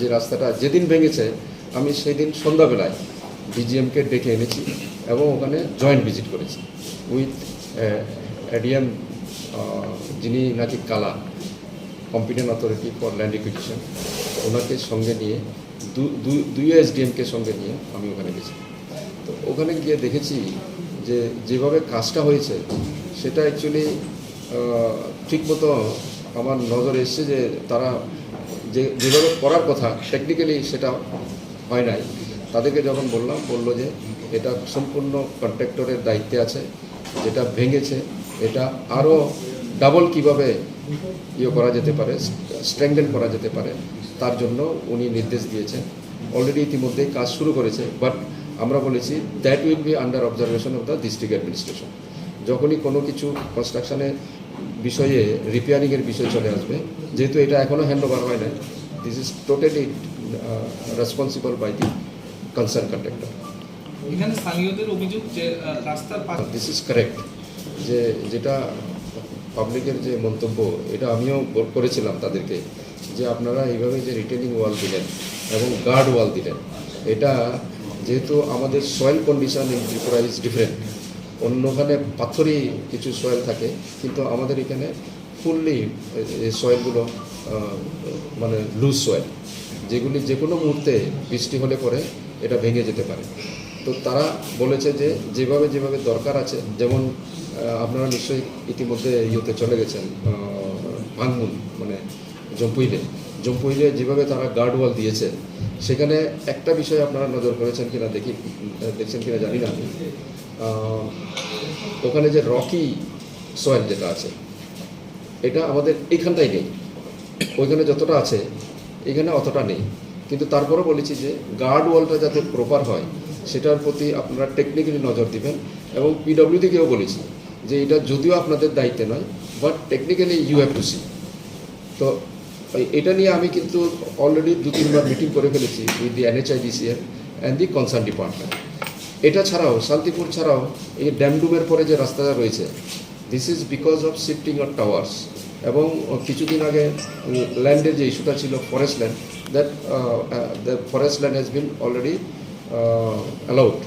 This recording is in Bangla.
যে রাস্তাটা যেদিন ভেঙেছে, আমি সেই দিন সন্ধ্যাবেলায় ডিজিএমকে ডেকে এনেছি এবং ওখানে জয়েন্ট ভিজিট করেছি উইথ এডিএম যিনি নাকি কালা competent authority for land acquisition ওনাকে সঙ্গে নিয়ে দুই এসডিএমকে সঙ্গে নিয়ে আমি ওখানে গেছি। তো ওখানে গিয়ে দেখেছি যে যেভাবে কাজটা হয়েছে, সেটা অ্যাকচুয়ালি ঠিকমতো আমার নজরে এসছে যে তারা যে যেভাবে করার কথা টেকনিক্যালি সেটা হয় নাই। তাদেরকে যখন বললাম, বলল যে এটা সম্পূর্ণ কন্ট্রাক্টরের দায়িত্বে আছে, যেটা ভেঙেছে, এটা আরও ডাবল কীভাবে ইয়ে করা যেতে পারে স্ট্রেংথেন করা যেতে পারে, তার জন্য উনি নির্দেশ দিয়েছেন। অলরেডি ইতিমধ্যেই কাজ শুরু করেছে বাট আমরা বলেছি that will be under observation of the district administration যখনই কোনো কিছু কনস্ট্রাকশনের বিষয়ে রিপেয়ারিংয়ের বিষয় চলে আসবে। যেহেতু এটা এখনও হ্যান্ড ওভার হয় না this is totally responsible by the concern contractor এখানে স্থানীয়দের অভিযোগ যে রাস্তার দিস ইজ কারেক্ট যে যেটা পাবলিকের যে মন্তব্য এটা আমিও করেছিলাম তাদেরকে যে আপনারা এইভাবে যে রিটেনিং ওয়াল দিলেন এবং গার্ড ওয়াল দিলেন এটা যেহেতু আমাদের soil condition in Tripura is different অন্যখানে পাথরই কিছু সয়েল থাকে কিন্তু আমাদের এখানে ফুললি এই সয়েলগুলো মানে লুজ সয়েল যেগুলি যে কোনো মুহূর্তে বৃষ্টি হলে পরে এটা ভেঙে যেতে পারে। তো তারা বলেছে যে যেভাবে যেভাবে দরকার আছে যেমন আপনারা নিশ্চয়ই ইতিমধ্যে ইয়েতে চলে গেছেন আহ, মানে জম্পুইলে। জম্পুইলে যেভাবে তারা গার্ড ওয়াল দিয়েছে সেখানে একটা বিষয় আপনারা নজর করেছেন কিনা দেখি দেখছেন কিনা জানি না ওখানে যে রকি সয়েল যেটা আছে, এটা আমাদের এইখানটাই নেই। ওইখানে যতটা আছে, এখানে অতটা নেই। কিন্তু তারপরও বলেছি যে গার্ড ওয়ালটা যাতে প্রপার হয়, সেটার প্রতি আপনারা টেকনিক্যালি নজর দিবেন। এবং পিডব্লিউডিকেও বলেছি যে এটা যদিও আপনাদের দায়িত্বে নয় but technically you have to see তো এটা নিয়ে আমি কিন্তু অলরেডি দু তিনবার মিটিং করে ফেলেছি with the NHIDCL and the concern department এটা ছাড়াও, শান্তিপুর ছাড়াও এই ড্যামডুমের পরে যে রাস্তাটা রয়েছে this is because of shifting of towers এবং কিছুদিন আগে ল্যান্ডের যে ইস্যুটা ছিল forest land that the forest land has been already allowed